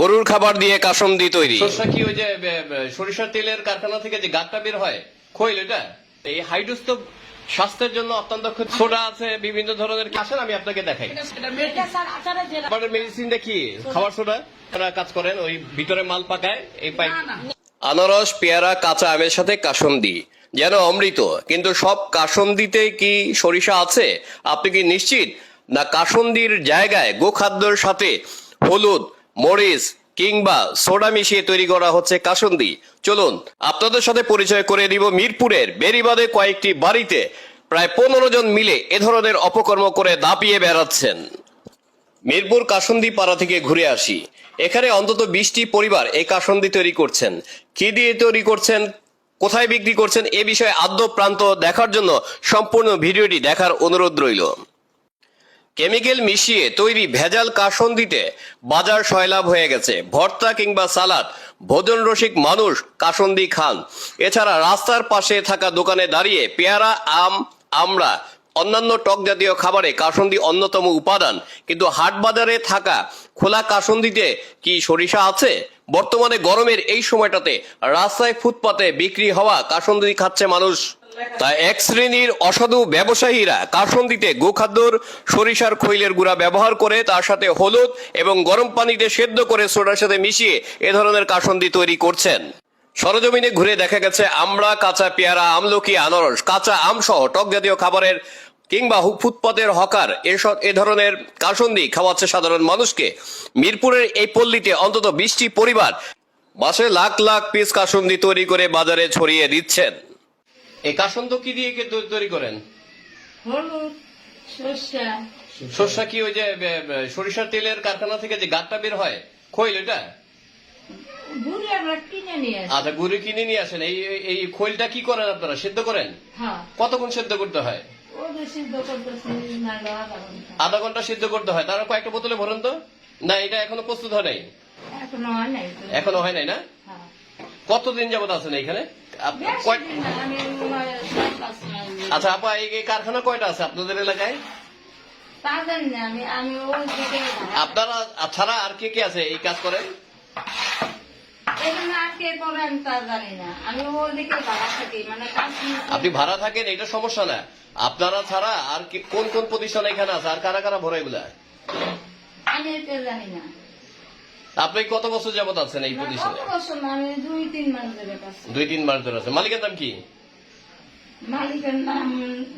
গরুর খাবার দিয়ে কাসম কাসন্দি তৈরি। সরষা কি ওই যে সরিষার তেলের কারখানা থেকে যে গাঁটটা বের হয় খৈল এটা? এই হাইড্রোস তো স্বাস্থ্যের জন্য অত্যন্ত সোডা আছে বিভিন্ন ধরনের আসেন আমি আপনাকে দেখাই। মেডিসিনটা কি? খাবার সোডা? কাজ করেন ওই ভিতরে মাল পাকায় এই পাইপ আনারস পেয়ারা কাঁচা আমের সাথে কাসন্দি। যেন অমৃত কিন্তু সব কাসন্দিতে কি সরিষা আছে? আপনি কি নিশ্চিত? না কাসন্দির জায়গায় গোখাদ্যর সাথে হলুদ মরিচ কিংবা সোডা মিশিয়ে তৈরি করা হচ্ছে কাসন্দি। চলুন, আপনাদের সাথে পরিচয় করে দিব মিরপুরের বেরিবাদে কয়েকটি বাড়িতে। প্রায় পনেরো জন মিলে এ ধরনের অপকর্ম করে দাপিয়ে বেড়াচ্ছেন। মিরপুর কাসন্দি পাড়া থেকে ঘুরে আসি। এখানে অন্তত বিশটি পরিবার এই কাসন্দি তৈরি করছেন। কি দিয়ে তৈরি করছেন, কোথায় বিক্রি করছেন, এ বিষয়ে আদ্য প্রান্ত দেখার জন্য সম্পূর্ণ ভিডিওটি দেখার অনুরোধ রইল। কেমিক্যাল মিশিয়ে তৈরি ভেজাল কাসন্দিতে বাজার সয়লাভ হয়ে গেছে। ভর্তা কিংবা সালাদ, ভোজন রসিক মানুষ কাসন্দি খান। এছাড়া রাস্তার পাশে থাকা দোকানে দাঁড়িয়ে পেয়ারা, আম আমরা অন্যান্য টক জাতীয় খাবারে কাসন্দি অন্যতম উপাদান। কিন্তু হাট বাজারে থাকা খোলা কাসন্দিতে কি সরিষা আছে? বর্তমানে গরমের এই সময়টাতে রাস্তায় ফুটপাতে বিক্রি হওয়া কাসন্দি খাচ্ছে মানুষ। তাই এক শ্রেণির অসাধু ব্যবসায়ীরা কাসন্দিতে গোখাদ্যর সরিষার খৈলের গুঁড়া ব্যবহার করে তার সাথে হলুদ এবং গরম পানিতে সেদ্ধ করে সোডার সাথে মিশিয়ে এ ধরনের কাসন্দি তৈরি করছেন। সরজমিনে ঘুরে দেখা গেছে আমরা কাঁচা পেয়ারা, আমলকি, আনারস, কাঁচা আম সহ টক জাতীয় খাবারের কিংবা ফুটপাতের হকার এসব এ ধরনের কাসন্দি খাওয়াচ্ছে সাধারণ মানুষকে। মিরপুরের এই পল্লীতে অন্তত বিশটি পরিবার মাসে লাখ লাখ পিস কাসন্দি তৈরি করে বাজারে ছড়িয়ে দিচ্ছেন। এই কাসন্দ কি দিয়ে কে তৈরি করেন? হলুদ সর্ষা। সরষা কি ওই যে সরিষার তেলের কারখানা থেকে যে গাঁটটা বের হয়? খৈল এটা? আচ্ছা গুড়ি কিনে নিয়ে আসেন। এই এই- খৈলটা কি করেন আপনারা? সেদ্ধ করেন? হ্যাঁ। কতক্ষণ সেদ্ধ করতে হয়? আধা ঘণ্টা। সিদ্ধ করতে হয়। তারা কয়েকটা বোতলে ভরেন তো। না এটা এখনও প্রস্তুত হয় নাই? এখনও হয় নাই। এখনও না? হ্যাঁ। কতদিন যাবত আছেন এইখানে? হয়। আচ্ছা আপা এই কারখানা কয়টা আছে আপনাদের এলাকায়? আপনারা ছাড়া আর কে কে আছে এই কাজ করে? মানে আপনি ভাড়া থাকেন এটা সমস্যা না। আপনারা ছাড়া আর কি- কোন কোন প্রতিষ্ঠান এখানে আছে আর কারা কারা ভরে এগুলা আমি জানি না। আপনি কত বছর যাবত আছেন এই প্রতিষ্ঠানে দুই তিন মাস ধরে আছে মালিকের নাম কি? মালিকের নাম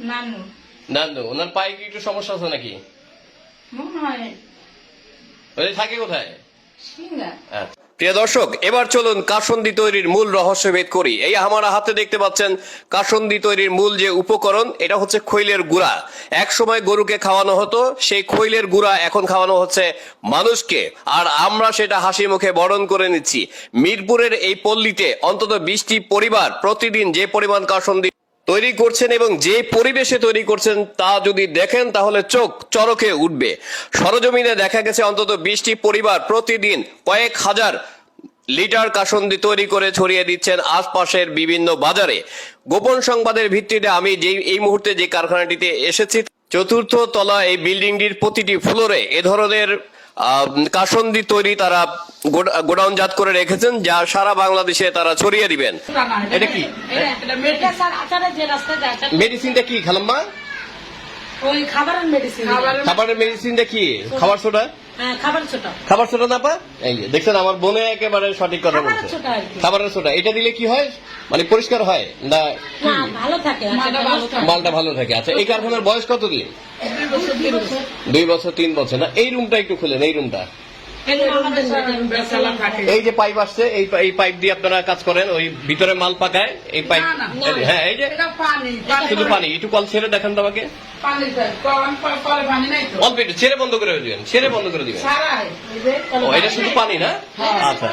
নানু। না না, ওনার পায়ে কি একটু সমস্যা আছে নাকি? মনে হয় ওই থাকে কোথায়? সিঙ্গা আচ্ছা। প্রিয় দর্শক, এবার চলুন কাসন্দি তৈরির মূল রহস্য ভেদ করি। এই আমার হাতে দেখতে পাচ্ছেন কাসন্দি তৈরির মূল যে উপকরণ, এটা হচ্ছে খৈলের গুড়া। এক সময় গরুকে খাওয়ানো হতো, সেই খৈলের গুড়া এখন খাওয়ানো হচ্ছে মানুষকে। আর আমরা সেটা হাসি মুখে বরণ করে নিচ্ছি। মিরপুরের এই পল্লীতে অন্তত বিশটি পরিবার প্রতিদিন যে পরিমাণ কাসন্দি তৈরি করছেন এবং যে পরিবেশে তৈরি করছেন তা যদি দেখেন, তাহলে চোখ চরকে উঠবে। সরজমিনে দেখা গেছে অন্তত বিশটি পরিবার প্রতিদিন কয়েক হাজার লিটার কাসন্দি তৈরি করে ছড়িয়ে দিচ্ছেন আশপাশের বিভিন্ন বাজারে। গোপন সংবাদের ভিত্তিতে আমি যে এই মুহূর্তে যে কারখানাটিতে এসেছি, চতুর্থ তলা এই বিল্ডিংটির প্রতিটি ফ্লোরে এ ধরনের কাসন্দি তৈরি তারা গোডাউন জাত করে রেখেছেন যা সারা বাংলাদেশে তারা ছড়িয়ে দিবেন। এটা কি? এটা স্যার আচারের যে রাস্তায় যায় এটা মেডিসিনটা কি খালাম্মা? ওই খাবারের মেডিসিন খাবারের মেডিসিনটা কি? খাবার সোডা হ্যাঁ খাবার ছোট। খাবার সোডা না পা এই দেখছেন আমার বোনে একেবারে সঠিক কথা বলছে। খাবারের সোডা এটা দিলে কি হয়? মানে পরিষ্কার হয়? না? না ভালো থাকে আচারটা ভালো থাকে। মালটা ভালো থাকে। আচ্ছা এই কারখানার বয়স কত দিন? দুই বছর তিন বছর। না এই রুমটা একটু খুলেন এই রুমটা এই যে পাইপ আসছে এই এই পাইপ দিয়ে আপনারা কাজ করেন ওই ভিতরে মাল পাকায় এই পাইপ হ্যাঁ এই যে শুধু পানি একটু কল ছেড়ে দেখান তো আমাকে। অল্প একটু ছেড়ে বন্ধ করে দিবেন ছেড়ে বন্ধ করে দিবেন। ও এটা শুধু পানি না? আচ্ছা।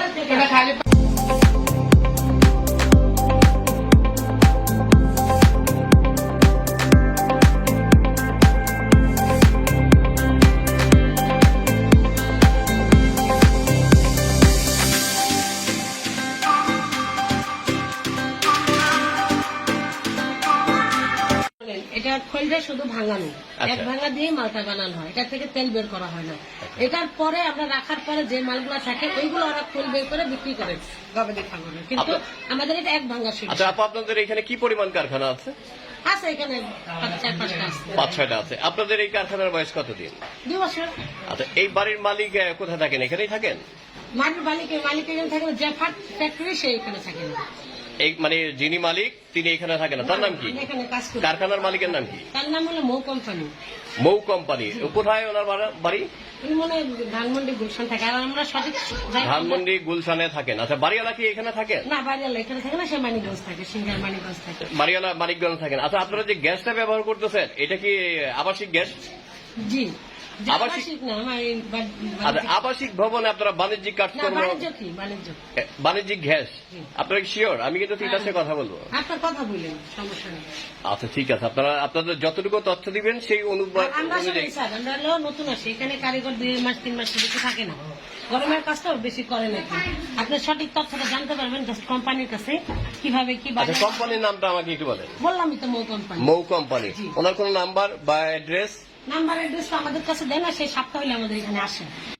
খোলটা শুধু ভাঙানো এক আচ্ছা। ভাঙা দিয়ে মালটা বানানো হয়। এটা থেকে তেল বের করা হয় না। এটার পরে আমরা রাখার পরে যে মালগুলো থাকে ওইগুলো ওরা বের করে বিক্রি করে গবাদি ফার্মে কিন্তু আমাদের এটা এক ভাঙা শুরু আচ্ছা আপনাদের এখানে কি পরিমাণ কারখানা আছে? আছে এখানে পাঁচ ছয়টা আছে। আপনাদের এই কারখানার বয়স কতদিন? দুই বছর। আচ্ছা এই বাড়ির মালিক কোথায় থাকেন? এখানেই থাকেন? মাটির মালিকের মালিক এখানে থাকে না যে ফ্যাক্টরি সে এখানে থাকে না এই মানে যিনি মালিক তিনি এখানে থাকেন না। তার নাম কি? কারখানার মালিকের নাম কি? তার নাম হলো মৌ কোম্পানি। মৌ কোম্পানি। কোথায় ওনার বাড়ি ধানমন্ডি গুলশান থাকে। আর আমরা সঠিক ধানমন্ডি গুলশানে থাকেন। আচ্ছা বাড়িওয়ালা কি এখানে থাকেন? না বাড়িওয়ালা এখানে থাকে না সে মানিকগঞ্জ থাকে সিঙ্গার মানিকগঞ্জ থাকে। বাড়িওয়ালা মানিকগঞ্জ থাকেন। আচ্ছা আপনারা যে গ্যাসটা ব্যবহার করতেছেন এটা কি আবাসিক গ্যাস? জি। আবাসিক- বা- আচ্ছা আবাসিক ভবনে আপনারা বাণিজ্যিক না কাজকর্ম বাণিজ্য কি? বাণিজ্য এ, বাণিজ্যিক গ্যাস? আপনারা শিওর আমি কিন্তু সাথে কথা বলব। আপনার কথা নেই। আচ্ছা ঠিক আছে। আপনারা আপনাদের যতটুকু তথ্য দিবেন সেই অনুযায়ী। আমরা নতুন আসি এখানে কারিগর দুই মাস তিন মাস বেশি থাকে না। গরমের কাজটাও বেশি করে নাকি? আপনি সঠিক তথ্যটা জানতে পারবেন জাস্ট কোম্পানির কাছে কীভাবে কি আচ্ছা কোম্পানির নামটা আমাকে একটু বলেন। বললামই তো মৌ কোম্পানি মৌ কোম্পানি ওনার কোনো নাম্বার বা অ্যাড্রেস নাম্বার অ্যাড্রেস আমাদের কাছে দেয় না সেই সাপটা হলে আমাদের এখানে আসে।